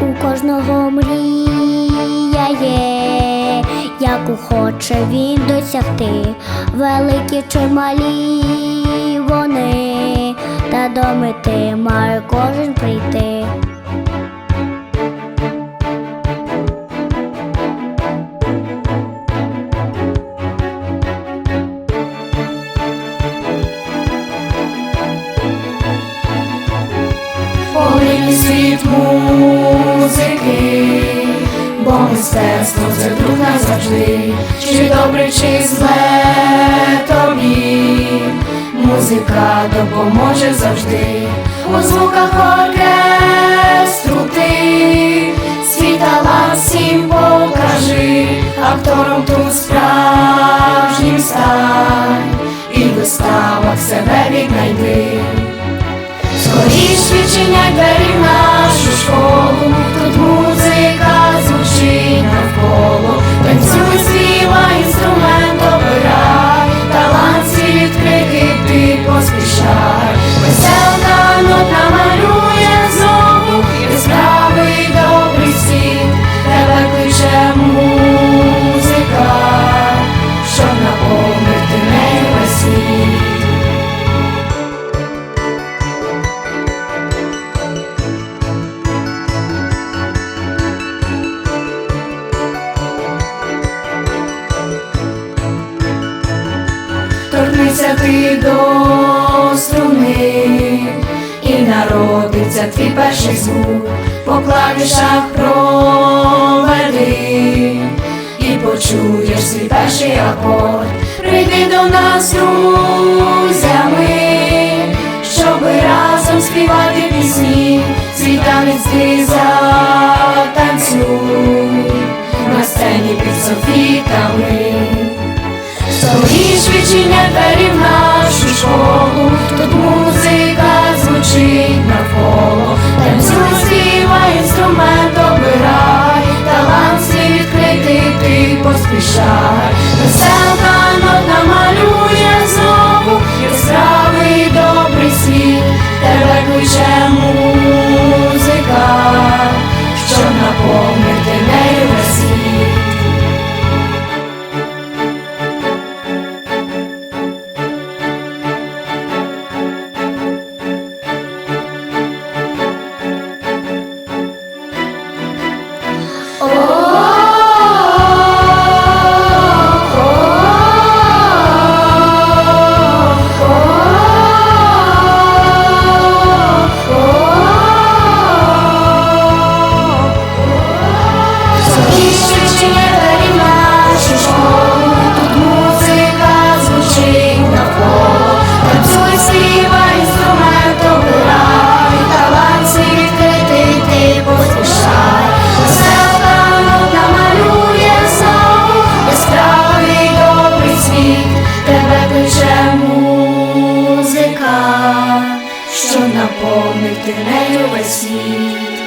У кожного мрія є, яку хоче він досягти, великі чи малі вони, та до мети має кожен прийти. Світ музики, бо мистецтво це друг назавжди, чи добре, чи зле тобі, музика допоможе завжди, у звуках оркестру ти, свій всім покажи, актором тут справжнім стань, і в виставах себе віднайди. Скоріш відчиняй торкнися ти до струни, і народиться твій перший звук, по клавішах проведи, і почуєш свій перший акорд, прийди до нас друзями, щоби разом співати пісні, свій танець ти затанцюй Скоріш відчиняй та в наповнив ти нею весь світ.